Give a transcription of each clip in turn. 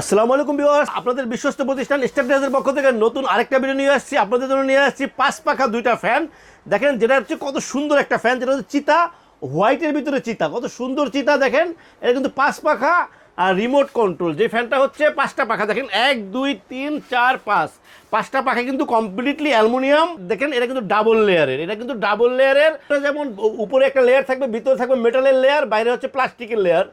আসসালামু আলাইকুম বিওয়ার্স আপনাদের বিশ্বস্ত প্রতিষ্ঠান স্টারডেজের পক্ষ থেকে নতুন আরেকটা ভিডিও নিয়ে আসছি। আপনাদের জন্য নিয়ে আসছি পাঁচ পাখা দুইটা ফ্যান দেখেন, যেটা হচ্ছে কত সুন্দর একটা ফ্যান যেটা হচ্ছে চিতা হোয়াইটের ভিতরে চিতা। কত সুন্দর চিতা, দেখেন। এটা কিন্তু পাঁচ পাখা আর রিমোট কন্ট্রোল যে ফ্যানটা হচ্ছে পাঁচটা পাখা। দেখেন, এক, দুই, তিন, চার, পাঁচ। পাঁচটা পাখা কিন্তু কমপ্লিটলি অ্যালুমিনিয়াম। দেখেন, এটা কিন্তু ডাবল লেয়ারের এটা কিন্তু ডাবল লেয়ারের যেমন উপরে একটা লেয়ার থাকবে, ভিতরে থাকবে মেটালের লেয়ার বাইরে হচ্ছে প্লাস্টিকের লেয়ার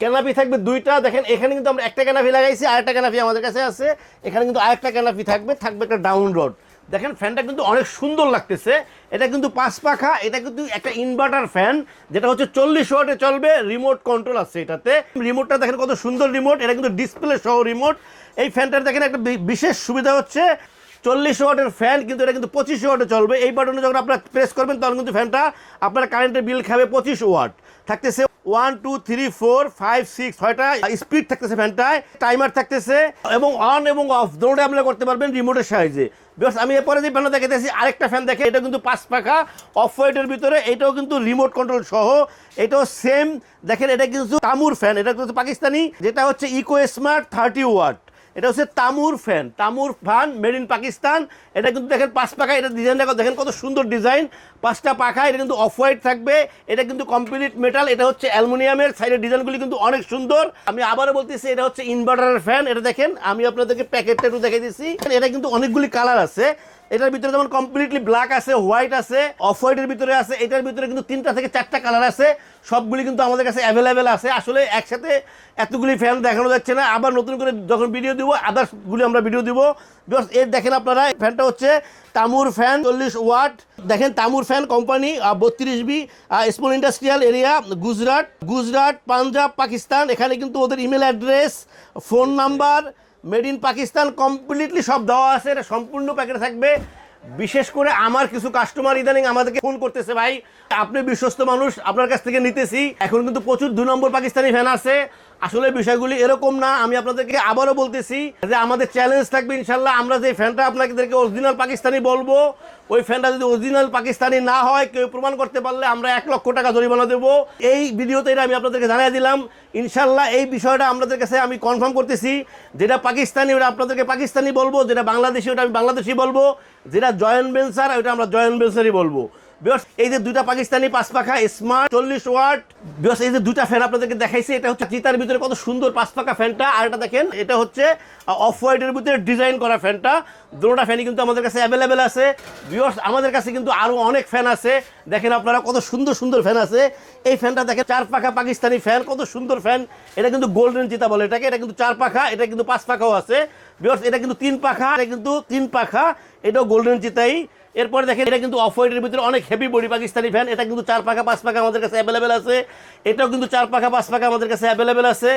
ক্যানাপি থাকবে দুইটা। দেখেন, এখানে কিন্তু আমরা একটা ক্যানাপি লাগাইছি, আরেকটা ক্যানাপি আমাদের কাছে আছে। এখানে কিন্তু আরেকটা ক্যানাপি থাকবে থাকবে একটা ডাউন রোড দেখেন ফ্যানটা কিন্তু অনেক সুন্দর লাগতেছে। এটা কিন্তু পাঁচ পাখা, এটা কিন্তু একটা ইনভার্টার ফ্যান যেটা হচ্ছে চল্লিশ ওয়াটে চলবে রিমোট কন্ট্রোল আছে এটাতে। রিমোটটা দেখেন কত সুন্দর রিমোট এটা কিন্তু ডিসপ্লে সহ রিমোট এই ফ্যানটার দেখেন একটা বিশেষ সুবিধা হচ্ছে, চল্লিশ ওয়াটের ফ্যান কিন্তু এটা কিন্তু পঁচিশ ওয়াটে চলবে। এই বাটনে যখন আপনারা প্রেস করবেন, তখন কিন্তু ফ্যানটা আপনার কারেন্টের বিল খাবে পঁচিশ ওয়াট। থাকতেছে one two three four five six ছয়টা স্পিড থাকতেছে ফ্যানটায় টাইমার থাকতেছে, এবং অন এবং অফ দুটোটা আপনারা করতে পারবেন রিমোটের সাহায্যে। আমি এরপরে যে ফ্যানটা দেখেছি আরেকটা ফ্যান দেখে, এটা কিন্তু পাঁচ পাখা অফ হোয়াইটের ভিতরে, এটাও কিন্তু রিমোট কন্ট্রোল সহ, এটাও সেম দেখেন, এটা কিন্তু তামুর ফ্যান এটা কিন্তু পাকিস্তানি। যেটা হচ্ছে ইকো স্মার্ট থার্টি ওয়াট এটা হচ্ছে Tamoor fan. Tamoor fan made in Pakistan. এটা কিন্তু দেখেন পাঁচ পাখা, এটা ডিজাইনটা দেখেন কত সুন্দর ডিজাইন পাঁচটা পাখা, এটা কিন্তু অফ হোয়াইট থাকবে। এটা কিন্তু কমপ্লিট মেটাল এটা হচ্ছে অ্যালুমিনিয়ামের সাইডের ডিজাইনগুলি কিন্তু অনেক সুন্দর। আমি আবারও বলতেছি, এটা হচ্ছে ইনভার্টারের ফ্যান এটা দেখেন, আমি আপনাদেরকে প্যাকেটটা একটু দেখে দিচ্ছি এটা কিন্তু অনেকগুলি কালার আছে। এটার ভিতরে যেমন কমপ্লিটলি ব্ল্যাক আছে হোয়াইট আছে অফ হোয়াইটের ভিতরে আছে, এটার ভিতরে কিন্তু তিনটা থেকে চারটা কালার আছে। সবগুলি কিন্তু আমাদের কাছে অ্যাভেলেবেল আছে। আসলে একসাথে এতগুলি ফ্যান দেখানো যাচ্ছে না। আবার নতুন করে যখন ভিডিও দিব আদার্সগুলি আমরা ভিডিও দিব। Because এর দেখেন আপনারা ফ্যানটা হচ্ছে তামুর ফ্যান চল্লিশ ওয়াট দেখেন তামুর ফ্যান কোম্পানি বত্রিশ B small industrial area Gujrat Gujrat, Punjab, Pakistan. এখানে কিন্তু ওদের email address phone number made in Pakistan completely সব দেওয়া আছে এটা সম্পূর্ণ প্যাকেটে থাকবে। বিশেষ করে আমার কিছু কাস্টমার ইদানিং আমাদেরকে ফোন করতেছে, ভাই। আপনি বিশ্বস্ত মানুষ, আপনার কাছ থেকে নিতেছি। এখন কিন্তু প্রচুর দু নম্বর পাকিস্তানি ফ্যান আছে। আসলে বিষয়গুলি এরকম না, আমি আপনাদেরকে আবারও বলতেছি যে আমাদের চ্যালেঞ্জ থাকবে ইনশাল্লাহ আমরা যে ফ্যানটা আপনাদেরকে অরিজিনাল পাকিস্তানি বলব, ওই ফ্যানটা যদি অরিজিনাল পাকিস্তানি না হয়, কেউ প্রমাণ করতে পারলে আমরা এক লক্ষ টাকা জরিমানা দেবো। এই ভিডিওতে এটা আমি আপনাদেরকে জানিয়ে দিলাম ইনশাল্লাহ এই বিষয়টা আপনাদের কাছে আমি কনফার্ম করতেছি। যেটা পাকিস্তানি, ওটা আপনাদেরকে পাকিস্তানি বলব, যেটা বাংলাদেশি, ওটা আমি বাংলাদেশি বলব। যেটা জয়েন্ট ভেঞ্চার ওইটা আমরা জয়েন্ট ভেঞ্চারই বলব। এই যে দুইটা পাকিস্তানি পাঁচ পাখা স্মার্ট চল্লিশ ওয়াট, বিকজ এই যে দুইটা ফ্যান আপনাদেরকে দেখাইছি, এটা হচ্ছে চিতার ভিতরে কত সুন্দর পাঁচ পাখা ফ্যানটা আর এটা দেখেন, এটা হচ্ছে অফ হোয়াইটের ভিতরে ডিজাইন করা ফ্যানটা দুটোটা ফ্যানই কিন্তু আমাদের কাছে অ্যাভেলেবেল আছে। বিকজ আমাদের কাছে কিন্তু আরও অনেক ফ্যান আছে। দেখেন আপনারা কত সুন্দর সুন্দর ফ্যান আছে। এই ফ্যানটা দেখেন চার পাখা পাকিস্তানি ফ্যান কত সুন্দর ফ্যান এটা কিন্তু গোল্ডেন চিতা বলে এটাকে, এটা কিন্তু চার পাখা এটা কিন্তু পাঁচ পাখাও আছে। বিকজ এটা কিন্তু তিন পাখা এটা কিন্তু তিন পাখা এটাও গোল্ডেন চিতাই। এরপরে দেখেন, এটা কিন্তু অফ হোয়াইটের ভিতরে অনেক হেভি বডি পাকিস্তানি ফ্যান এটা কিন্তু চার পাখা, পাঁচ পাখা আমাদের কাছে অ্যাভেলেবেল আছে। এটাও কিন্তু চার পাখা, পাঁচ পাখা আমাদের কাছে অ্যাভেলেবেল আছে।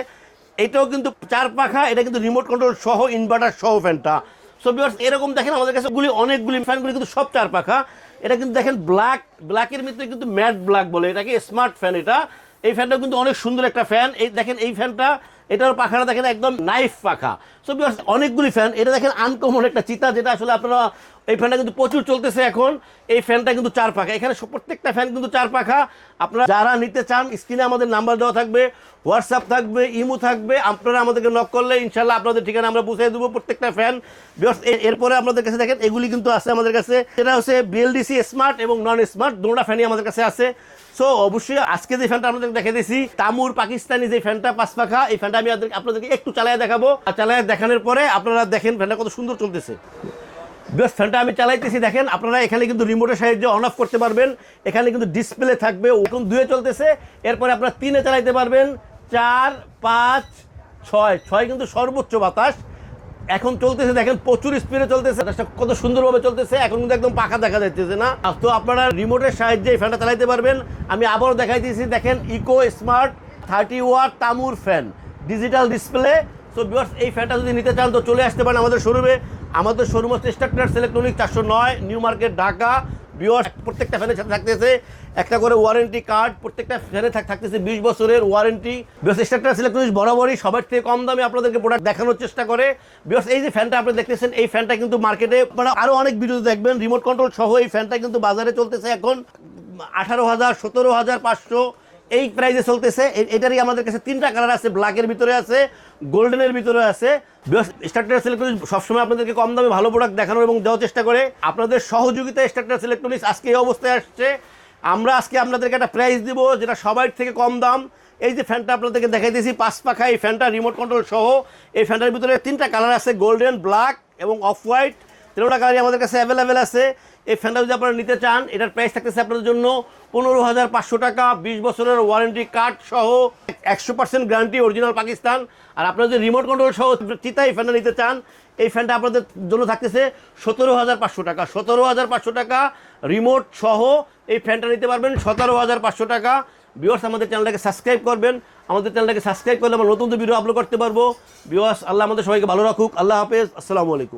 এটাও কিন্তু চার পাখা, এটা কিন্তু রিমোট কন্ট্রোল সহ ইনভার্টার সহ ফ্যানটা সো বিকজ এরকম দেখেন, আমাদের কাছে গুলি, অনেকগুলি ফ্যানগুলি কিন্তু সব চার পাখা। এটা কিন্তু দেখেন ব্ল্যাক ব্ল্যাকের ভিতরে কিন্তু ম্যাট ব্ল্যাক বলে, এটাকে স্মার্ট ফ্যান এটা। এই ফ্যানটা কিন্তু অনেক সুন্দর একটা ফ্যান এই দেখেন, এই ফ্যানটা এটার পাখাটা দেখেন একদম নাইফ পাখা। সো বিকজ অনেকগুলি ফ্যান এটা দেখেন আনকমন একটা চিতা, যেটা আসলে আপনারা এই ফ্যানটা কিন্তু প্রচুর চলতেছে এখন। এই ফ্যানটা কিন্তু চার পাখা। এখানে প্রত্যেকটা ফ্যান কিন্তু চার পাখা। আপনারা যারা নিতে চান, স্ক্রিনে আমাদের নাম্বার দেওয়া থাকবে, হোয়াটসঅ্যাপ থাকবে, ইমো থাকবে, আপনারা আমাদেরকে নক করলে ইনশাল্লাহ আপনাদের ঠিকানা আমরা বুঝিয়ে দেবো প্রত্যেকটা ফ্যান। এরপরে আপনাদের কাছে দেখেন, এগুলি কিন্তু আছে আমাদের কাছে। এটা হচ্ছে বিএলডিসি স্মার্ট এবং নন স্মার্ট দুটা ফ্যানই আমাদের কাছে আছে। সো অবশ্যই আজকে যে ফ্যানটা আপনাদের দেখে দিয়েছি, তামুর পাকিস্তানি যে ফ্যানটা, পাঁচ পাখা, এই ফ্যানটা আমি আপনাদেরকে একটু চালায় দেখাবো। আর চালায় দেখানোর পরে আপনারা দেখেন ফ্যানটা কত সুন্দর চলতেছে। বেশ ফ্যানটা আমি চালাইতেছি, দেখেন আপনারা এখানে কিন্তু রিমোটের সাহায্যে অন অফ করতে পারবেন। এখানে কিন্তু ডিসপ্লে থাকবে, ওরকম দুয়ে চলতেছে। এরপরে আপনারা তিনে চালাইতে পারবেন। চার, পাঁচ, ছয় ছয় কিন্তু সর্বোচ্চ বাতাস। এখন চলতেছে, দেখেন প্রচুর স্পিডে চলতেছে। কত সুন্দরভাবে চলতেছে, এখন কিন্তু একদম পাখা দেখা যাচ্ছে না। তো আপনারা রিমোটের সাহায্যে ফ্যানটা চালাইতে পারবেন। আমি আবারও দেখাই দিয়েছি দেখেন eco smart thirty watt Tamoor fan digital display so বিয়ার্স এই ফ্যানটা যদি নিতে চান, তো চলে আসতে পারেন আমাদের শোরুমে আমাদের শোরুম হচ্ছে স্টার্টার্স ইলেকট্রনিক চারশো নয় নিউ মার্কেট ঢাকা। বিয়ার্স প্রত্যেকটা ফ্যানের সাথে থাকতেছে। একটা করে ওয়ারেন্টি কার্ড প্রত্যেকটা ফ্যানে থাক- থাকতেছে বিশ বছরের ওয়ারেন্টি বিয়ার্স স্টার্টার্স ইলেকট্রনিক্স বরাবরই সবার থেকে কম দামে আপনাদেরকে প্রোডাক্ট দেখানোর চেষ্টা করে। বিয়ার্স এই যে ফ্যানটা আপনি দেখতেছেন, এই ফ্যানটা কিন্তু মার্কেটে আপনারা আরও অনেক ভিডিও দেখবেন। রিমোট কন্ট্রোল সহ এই ফ্যানটা কিন্তু বাজারে চলতেছে এখন আঠারো হাজার, সতেরো হাজার, পাঁচশো। এই প্রাইজে চলতেছে। এটারই আমাদের কাছে তিনটা কালার আছে। ব্ল্যাকের ভিতরে আছে গোল্ডেনের ভিতরে আছে। স্ট্রাকচার ইলেকট্রনিক্স সবসময় আপনাদেরকে কম দামে ভালো প্রোডাক্ট দেখানোর এবং দেওয়ার চেষ্টা করে। আপনাদের সহযোগিতায় স্ট্রাকচার ইলেকট্রনিক্স আজকে এই অবস্থায় আসছে। আমরা আজকে আপনাদেরকে একটা প্রাইস দিব যেটা সবার থেকে কম দাম। এই যে ফ্যানটা আপনাদেরকে দেখাইতেছি, পাঁচ পাখা এই ফ্যানটা রিমোট কন্ট্রোল সহ। এই ফ্যানটার ভিতরে তিনটা কালার আছে গোল্ডেন ব্ল্যাক এবং অফ হোয়াইট তেরোটা কালারই আমাদের কাছে অ্যাভেলেবেল আছে। এই ফ্যানটা যদি আপনারা নিতে চান, এটার প্রাইস থাকতেছে আপনাদের জন্য পনেরো হাজার পাঁচশো টাকা, বিশ বছরের ওয়ারেন্টি কার্ড সহ একশো পার্সেন্ট গ্যারান্টি অরিজিনাল পাকিস্তান। আর আপনারা যদি রিমোট কন্ট্রোল সহ চিতা এই ফ্যানটা নিতে চান, এই ফ্যানটা আপনাদের জন্য থাকতেছে সতেরো হাজার পাঁচশো টাকা। সতেরো হাজার পাঁচশো টাকা রিমোট সহ এই ফ্যানটা নিতে পারবেন, সতেরো হাজার পাঁচশো টাকা। বিওয়ার্স আমাদের চ্যানেলটাকে সাবস্ক্রাইব করবেন। আমাদের চ্যানেলটাকে সাবস্ক্রাইব করলে আমরা নতুন ভিডিও আপলোড করতে পারব। বিওয়ার্স আল্লাহ আমাদের সবাইকে ভালো রাখুক। আল্লাহ হাফেজ। আসসালামু আলাইকুম।